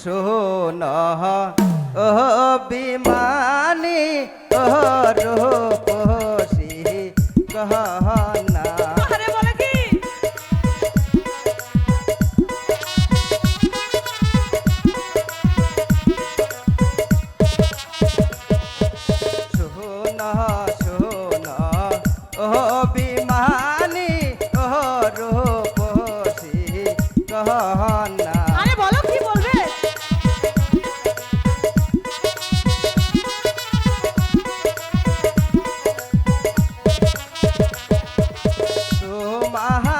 শোন ও বিমানী ও রূপসী গহনা মহা